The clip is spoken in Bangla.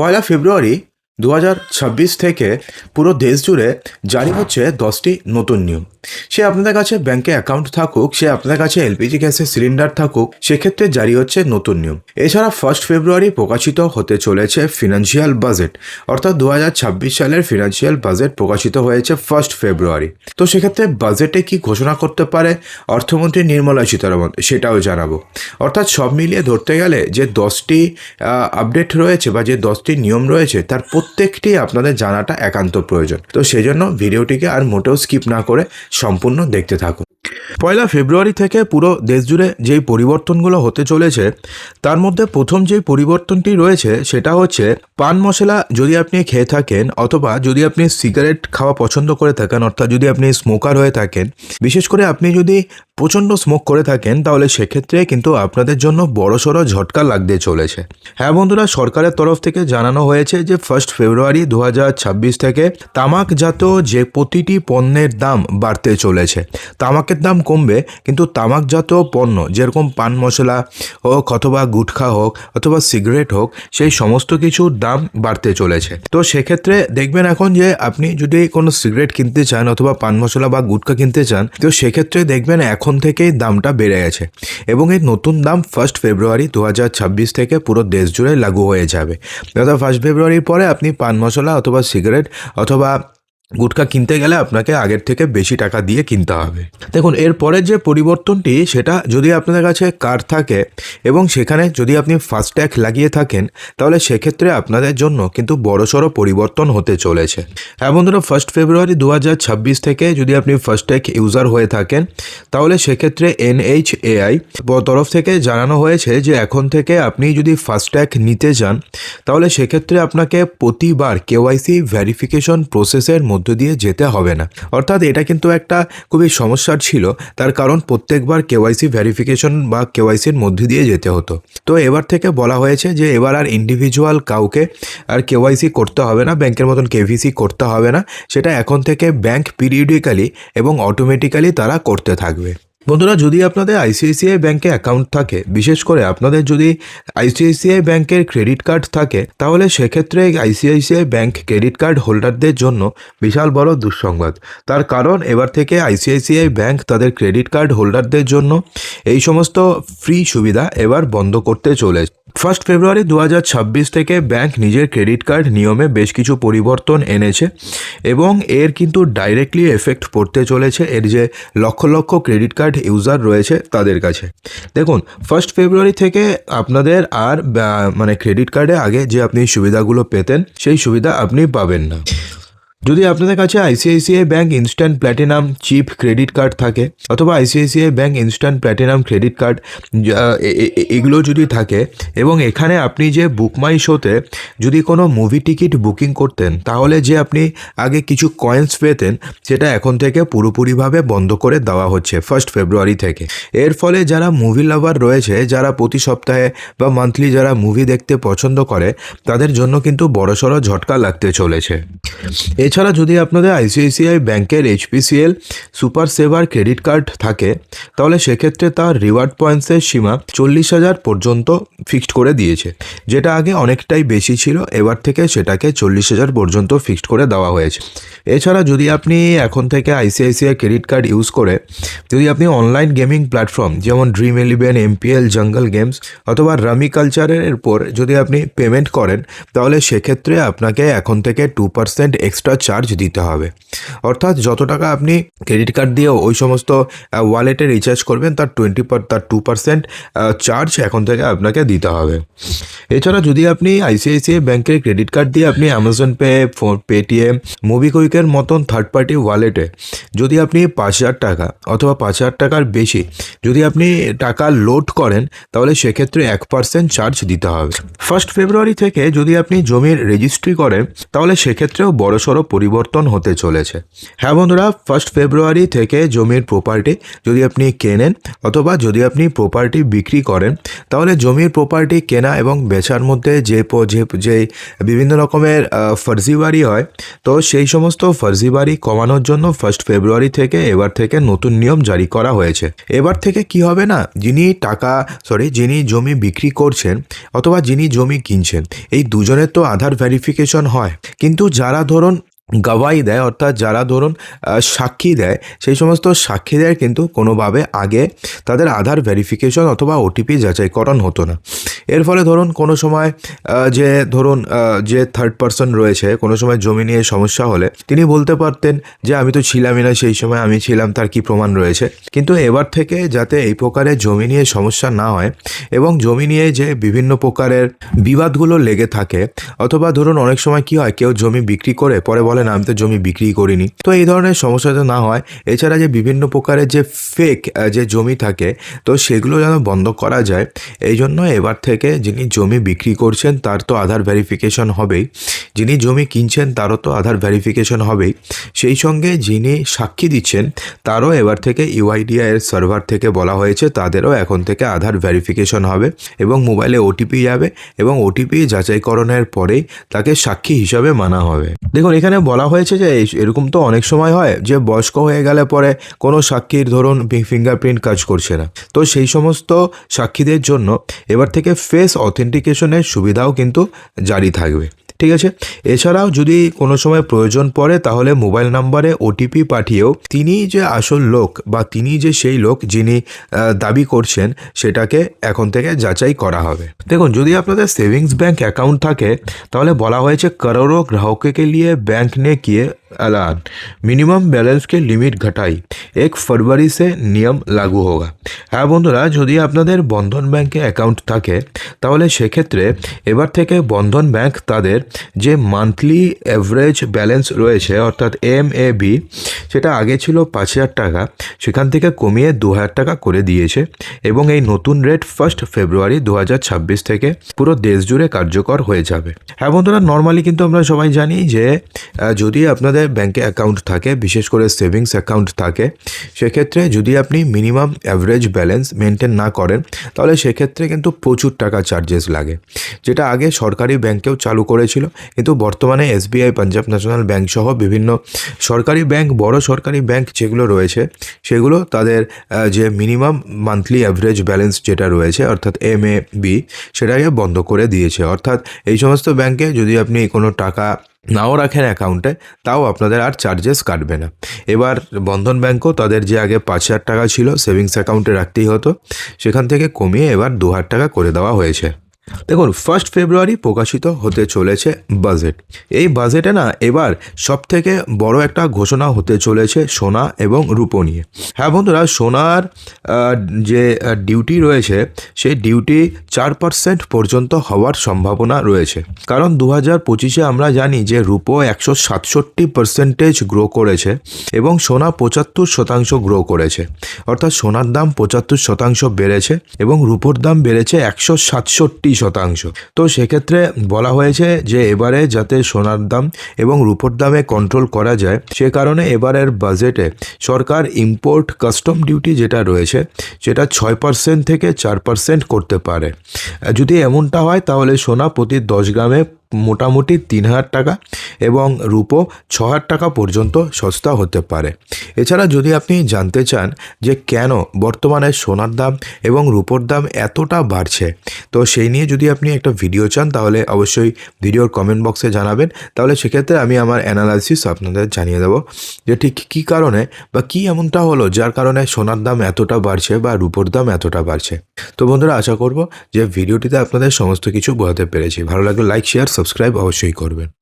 পয়লা ফেব্রুয়ারি দু হাজার ছাব্বিশ থেকে পুরো দেশ জুড়ে জারি হচ্ছে দশটি নতুন নিয়ম। সে আপনাদের কাছে ব্যাংকে অ্যাকাউন্ট থাকুক, সে আপনাদের কাছে এলপিজি গ্যাসের সিলিন্ডার থাকুক, সেক্ষেত্রে জারি হচ্ছে নতুন নিয়ম। এছাড়া ফার্স্ট ফেব্রুয়ারি প্রকাশিত হতে চলেছে ফিনান্সিয়াল বাজেট, অর্থাৎ দু হাজার ছাব্বিশ সালের ফিনান্সিয়াল বাজেট প্রকাশিত হয়েছে ফার্স্ট ফেব্রুয়ারি। তো সেক্ষেত্রে বাজেটে কি ঘোষণা করতে পারে? অর্থমন্ত্রী নির্মলা সীতারামন, সেটাও জানাব। অর্থাৎ সব মিলিয়ে ধরতে গেলে যে দশটি আপডেট রয়েছে বা যে দশটি নিয়ম রয়েছে, তার প্রত্যেকটি আপনাদের জানাটা একান্ত প্রয়োজন। তো সেজন্য ভিডিওটিকে আর মোটেও স্কিপ না করে সম্পূর্ণ দেখতে থাকুন। পয়লা ফেব্রুয়ারি থেকে পুরো দেশ জুড়ে যেই পরিবর্তনগুলো হতে চলেছে, তার মধ্যে প্রথম যেই পরিবর্তনটি রয়েছে সেটা হচ্ছে পান মশলা যদি আপনি খেয়ে থাকেন অথবা যদি আপনি সিগারেট খাওয়া পছন্দ করে থাকেন, অর্থাৎ যদি আপনি স্মোকার হয়ে থাকেন, বিশেষ করে আপনি যদি প্রচণ্ড স্মোক করে থাকেন, তাহলে সেক্ষেত্রে কিন্তু আপনাদের জন্য বড়সড় ঝটকা লাগতে চলেছে। হ্যাঁ বন্ধুরা, সরকারের তরফ থেকে জানানো হয়েছে যে ফার্স্ট ফেব্রুয়ারি দু হাজার ছাব্বিশ থেকে তামাকজাত যে প্রতিটি পণ্যের দাম বাড়তে চলেছে। তামাকের দাম কমবে, কিন্তু তামাকজাত পণ্য, যেরকম পান মশলা হোক অথবা গুটখা হোক অথবা সিগারেট হোক, সেই সমস্ত কিছুর দাম বাড়তে চলেছে। তো সেক্ষেত্রে দেখবেন এখন যে আপনি যদি কোনো সিগারেট কিনতে চান অথবা পান মশলা বা গুটখা কিনতে চান, তো সেক্ষেত্রে দেখবেন এখন থেকেই দামটা বেড়ে গেছে। এবং এই নতুন দাম ফার্স্ট ফেব্রুয়ারি দু হাজার ছাব্বিশ থেকে পুরো দেশ জুড়ে লাগু হয়ে যাবে। অর্থাৎ ফার্স্ট ফেব্রুয়ারির পরে আপনি পান মশলা অথবা সিগারেট অথবা গুটখা কিনতে গেলে আপনাকে আগের থেকে বেশি টাকা দিয়ে কিনতে হবে। দেখুন এরপরের যে পরিবর্তনটি, সেটা যদি আপনাদের কাছে কার্ড থাকে এবং সেখানে যদি আপনি ফাস্ট্যাগ লাগিয়ে থাকেন, তাহলে সেক্ষেত্রে আপনাদের জন্য কিন্তু বড়সড় পরিবর্তন হতে চলেছে। হ্যাঁ বন্ধুরা ফার্স্ট ফেব্রুয়ারি দু হাজার ছাব্বিশ থেকে যদি আপনি ফাস্ট্যাগ ইউজার হয়ে থাকেন, তাহলে সেক্ষেত্রে এনএইচএআই তরফ থেকে জানানো হয়েছে যে এখন থেকে আপনি যদি ফাস্ট্যাগ নিতে চান তাহলে সেক্ষেত্রে আপনাকে প্রতিবার কেওয়াইসি ভেরিফিকেশন প্রসেসের মধ্য দিয়ে যেতে হবে না। অর্থাৎ এটা কিন্তু একটা খুবই সমস্যার ছিল। তার কারণ প্রত্যেকবার কেওয়াইসি ভেরিফিকেশন বা কেওয়াইসির মধ্যে দিয়ে যেতে হতো। তো এবার থেকে বলা হয়েছে যে এবার আর ইন্ডিভিজুয়াল কাউকে আর কেওয়াইসি করতে হবে না ব্যাংকের মতন কেভিসি করতে হবে না। সেটা এখন থেকে ব্যাংক পিরিয়ডিক্যালি এবং অটোমেটিক্যালি তারা করতে থাকবে। বন্ধুরা, যদি আপনাদের আইসিআইসিআই ব্যাংকে অ্যাকাউন্ট থাকে, বিশেষ করে আপনাদের যদি আইসিআইসিআই ব্যাংকের ক্রেডিট কার্ড থাকে, তাহলে সেক্ষেত্রে আইসিআইসিআই ব্যাংক ক্রেডিট কার্ড হোল্ডারদের জন্য বিশাল বড় দুঃসংবাদ। তার কারণ, এবার থেকে আইসিআইসিআই ব্যাংক তাদের ক্রেডিট কার্ড হোল্ডারদের জন্য এই সমস্ত ফ্রি সুবিধা এবার বন্ধ করতে চলেছে। ফার্স্ট ফেব্রুয়ারি দু হাজার ছাব্বিশ থেকে ব্যাংক নিজের ক্রেডিট কার্ড নিয়মে বেশ কিছু পরিবর্তন এনেছে এবং এর কিন্তু ডাইরেক্টলি এফেক্ট পড়তে চলেছে। এর যে lakh lakh credit card user রয়েছে তাদের কাছে। দেখুন ফার্স্ট ফেব্রুয়ারি থেকে আপনাদের আর মানে ক্রেডিট কার্ডে আগে যে আপনি সুবিধাগুলো পেতেন, সেই সুবিধা আপনি পাবেন না। যদি আপনাদের কাছে ICICI bank instant platinum chip credit card থাকে, অথবা ICICI bank instant platinum credit card এগুলো যদি থাকে, এবং এখানে আপনি যে বুক মাই শোতে যদি কোনো মুভি টিকিট বুকিং করতেন, তাহলে যে আপনি আগে কিছু কয়েন্স পেতেন, সেটা এখন থেকে পুরোপুরিভাবে বন্ধ করে দেওয়া হচ্ছে ফার্স্ট ফেব্রুয়ারি থেকে। এর ফলে যারা মুভি লাভার রয়েছে, যারা প্রতি সপ্তাহে বা মান্থলি যারা মুভি দেখতে পছন্দ করে, তাদের জন্য কিন্তু বড়সড় ঝটকা লাগতে চলেছে। এছাড়া যদি আপনাদের আইসিআইসিআই ব্যাংকের HPCL super saver credit card থাকে, তাহলে সেক্ষেত্রে তার রিওয়ার্ড পয়েন্টসের সীমা চল্লিশ হাজার পর্যন্ত ফিক্সড করে দিয়েছে। যেটা আগে অনেকটাই বেশি ছিল, এবার থেকে সেটাকে চল্লিশ হাজার পর্যন্ত ফিক্সড করে দেওয়া হয়েছে। এছাড়া যদি আপনি এখন থেকে আইসিআইসিআই ক্রেডিট কার্ড ইউজ করে, যদি আপনি অনলাইন গেমিং প্ল্যাটফর্ম যেমন dream eleven, MPL, jungle games অথবা রামি কালচারের উপর যদি আপনি পেমেন্ট করেন, তাহলে সেক্ষেত্রে আপনাকে এখন থেকে টু পার্সেন্ট এক্সট্রা চার্জ দিতে হবে। অর্থাৎ যত টাকা আপনি ক্রেডিট কার্ড দিয়ে ওই সমস্ত ওয়ালেটে রিচার্জ করবেন, তার টোয়েন্টি পার তার টু পার্সেন্ট চার্জ এখন থেকে আপনাকে দিতে হবে। এছাড়া যদি আপনি আইসিআইসিআই ব্যাংকের ক্রেডিট কার্ড দিয়ে আপনি অ্যামাজন পে ফোন পেটিএম মুভিকুইকের মতন থার্ড পার্টি ওয়ালেটে যদি আপনি পাঁচ হাজার টাকা অথবা পাঁচ হাজার টাকার বেশি যদি আপনি টাকা লোড করেন, তাহলে সেক্ষেত্রে এক পার্সেন্ট চার্জ দিতে হবে। ফার্স্ট ফেব্রুয়ারি থেকে যদি আপনি জমির রেজিস্ট্রি করেন, তাহলে সেক্ষেত্রেও বড়সড় পরিবর্তন হতে চলেছে। হ্যাঁ বন্ধুরা ফার্স্ট ফেব্রুয়ারি থেকে জমির প্রপার্টি যদি আপনি কেনেন অথবা যদি আপনি প্রপার্টি বিক্রি করেন তাহলে জমির প্রপার্টি কেনা এবং বেচার মধ্যে যে যে বিভিন্ন রকমের আহ, ফর্জিবারি হয় তো সেই সমস্ত ফর্জিবারি কমানোর জন্য ফার্স্ট ফেব্রুয়ারি থেকে এবার থেকে নতুন নিয়ম জারি করা হয়েছে। এবার থেকে কি হবে না? যিনি টাকা সরি যিনি জমি বিক্রি করছেন অথবা যিনি জমি কিনছেন এই দুজনের তো আধার ভেরিফিকেশন হয়। কিন্তু যারা ধরুন গাওয়াই দেয়, অর্থাৎ যারা ধরুন সাক্ষী দেয়, সেই সমস্ত সাক্ষীদের কিন্তু কোনোভাবে আগে তাদের আধার ভেরিফিকেশন অথবা ওটিপি যাচাইকরণ হতো না। এর ফলে ধরুন, কোনো সময় যে ধরুন যে থার্ড পার্সন রয়েছে, কোনো সময় জমি নিয়ে সমস্যা হলে তিনি বলতে পারতেন যে, আমি তো ছিলামই না, সেই সময় আমি ছিলাম, তার কি প্রমাণ রয়েছে? কিন্তু এবার থেকে যাতে এই প্রকারের জমি নিয়ে সমস্যা না হয় এবং জমি নিয়ে যে বিভিন্ন প্রকারের বিবাদগুলো লেগে থাকে, অথবা ধরুন, অনেক সময় কি হয়, কেউ জমি বিক্রি করে, পরে বলে আমি তো জমি বিক্রি করিনি। তো এই ধরনের সমস্যা যাতে না হয়, এছাড়া যে বিভিন্ন প্রকারের যে ফেক যে জমি থাকে, তো সেগুলো যেন বন্ধ করা যায়, এই জন্য এবার থেকে যিনি জমি বিক্রি করছেন, তার তো আধার ভেরিফিকেশন হবেই। যিনি জমি কিনছেন, তারও তো আধার ভেরিফিকেশন হবেই। সেই সঙ্গে যিনি সাক্ষী দিচ্ছেন, তারও এবার থেকে ইউআইডিআই এর সার্ভার থেকে বলা হয়েছে, তাদেরও এখন থেকে আধার ভেরিফিকেশন হবে এবং মোবাইলে ওটিপি যাবে এবং ওটিপি যাচাইকরণের পরেই তাকে সাক্ষী হিসাবে মানা হবে। দেখুন, এখানে বলা হয়েছে যে এরকম তো অনেক সময় হয় যে বয়স্ক হয়ে গেলে পরে কোনো সাক্ষীর ধরুন ফিঙ্গারপ্রিন্ট কাজ করছে না। তো সেই সমস্ত সাক্ষীদের জন্য এবার থেকে ফেস অথেন্টিকেশনের সুবিধাও কিন্তু জারি থাকবে। ঠিক আছে? এছাড়াও যদি কোনো সময় প্রয়োজন পড়ে, তাহলে মোবাইল নাম্বারে ওটিপি পাঠিয়েও তিনি যে আসল লোক বা তিনি যে সেই লোক যিনি দাবি করছেন, সেটাকে এখন থেকে যাচাই করা হবে। দেখুন, যদি আপনাদের সেভিংস ব্যাংক অ্যাকাউন্ট থাকে, তাহলে বলা হয়েছে করোড়ো গ্রাহককে লিয়ে बैंक ने किए ऐलान মিনিমাম ব্যালেন্সকে লিমিট ঘটাই। এক ফরওয়ারি সে নিয়ম লাগু হোগা। হ্যাঁ বন্ধুরা, যদি আপনাদের বন্ধন ব্যাংকে অ্যাকাউন্ট থাকে, তাহলে সেক্ষেত্রে এবার থেকে বন্ধন ব্যাঙ্ক তাদের যে মান্থলি অ্যাভারেজ ব্যালেন্স রয়েছে, অর্থাৎ এম এ বি সেটা আগে ছিল পাঁচ হাজার টাকা, সেখান থেকে কমিয়ে দু হাজার টাকা করে দিয়েছে এবং এই নতুন রেট ফার্স্ট ফেব্রুয়ারি দু হাজার ছাব্বিশ থেকে পুরো দেশ জুড়ে কার্যকর হয়ে যাবে। হ্যাঁ বন্ধুরা নর্মালি কিন্তু আমরা সবাই জানি যে যদি আপনাদের ব্যাংকে অ্যাকাউন্ট থাকে, বিশেষ করে সেভিংস অ্যাকাউন্ট থাকে, সেক্ষেত্রে যদি আপনি মিনিমাম অ্যাভারেজ ব্যালেন্স মেনটেন না করেন, তাহলে সেক্ষেত্রে কিন্তু প্রচুর টাকা চার্জেস লাগে। যেটা আগে সরকারি ব্যাংকেও চালু করেছিল কিন্তু বর্তমানে এসবিআই পাঞ্জাব ন্যাশনাল ব্যাংক সহ বিভিন্ন সরকারি ব্যাংক, বড় সরকারি ব্যাংক যেগুলো রয়েছে, সেগুলো তাদের যে মিনিমাম মান্থলি অ্যাভারেজ ব্যালেন্স যেটা রয়েছে, অর্থাৎ এম এ বি সেটাকে বন্ধ করে দিয়েছে। অর্থাৎ এই সমস্ত ব্যাংকে যদি আপনি কোনো টাকা নাও রাখেন অ্যাকাউন্টে তাও আপনাদের আর চার্জেস কাটবে না। এবার বন্ধন ব্যাংকও তাদের যে আগে পাঁচ হাজার টাকা ছিল সেভিংস অ্যাকাউন্টে রাখতেই হতো, সেখান থেকে কমিয়ে এবার দু হাজার টাকা করে দেওয়া হয়েছে। দেখুন ফার্স্ট ফেব্রুয়ারি প্রকাশিত হতে চলেছে বাজেট এই বাজেটে না এবার সব থেকে বড় একটা ঘোষণা হতে চলেছে সোনা এবং রূপো নিয়ে। হ্যাঁ বন্ধুরা, সোনার যে ডিউটি রয়েছে, সেই ডিউটি চার পার্সেন্ট পর্যন্ত হওয়ার সম্ভাবনা রয়েছে। কারণ দু হাজার পঁচিশে আমরা জানি যে রূপো একশো সাতষট্টি পার্সেন্টেজ গ্রো করেছে এবং সোনা পঁচাত্তর শতাংশ গ্রো করেছে। অর্থাৎ সোনার দাম পঁচাত্তর শতাংশ বেড়েছে এবং রূপোর দাম বেড়েছে একশো সাতষট্টি শতাংশ। তো সেক্ষেত্রে বলা হয়েছে যে এবারে যাতে সোনার দাম এবং রূপোর দামে কন্ট্রোল করা যায়, সে কারণে এবারের বাজেটে সরকার ইম্পোর্ট কাস্টম ডিউটি যেটা রয়েছে, সেটা ছয় পার্সেন্ট থেকে চার পার্সেন্ট করতে পারে। যদি এমনটা হয়, তাহলে সোনা প্রতি দশ গ্রামে মোটামুটি তিন হাজার টাকা এবং রূপো ছ হাজার টাকা পর্যন্ত সস্তা হতে পারে। এছাড়া যদি আপনি জানতে চান যে কেন বর্তমানে সোনার দাম এবং রূপোর দাম এতটা বাড়ছে, তো সেই নিয়ে যদি আপনি একটা ভিডিও চান, তাহলে অবশ্যই ভিডিওর কমেন্ট বক্সে জানাবেন। তাহলে সেক্ষেত্রে আমি আমার অ্যানালাইসিস আপনাদের জানিয়ে দেবো যে ঠিক কী কারণে বা কী এমনটা হলো যার কারণে সোনার দাম এতটা বাড়ছে বা রূপোর দাম এতটা বাড়ছে। তো বন্ধুরা, আশা করব যে ভিডিওটিতে আপনাদের সমস্ত কিছু বোঝাতে পেরেছি। ভালো লাগলে লাইক শেয়ার সাবস্ক্রাইব অবশ্যই করবেন।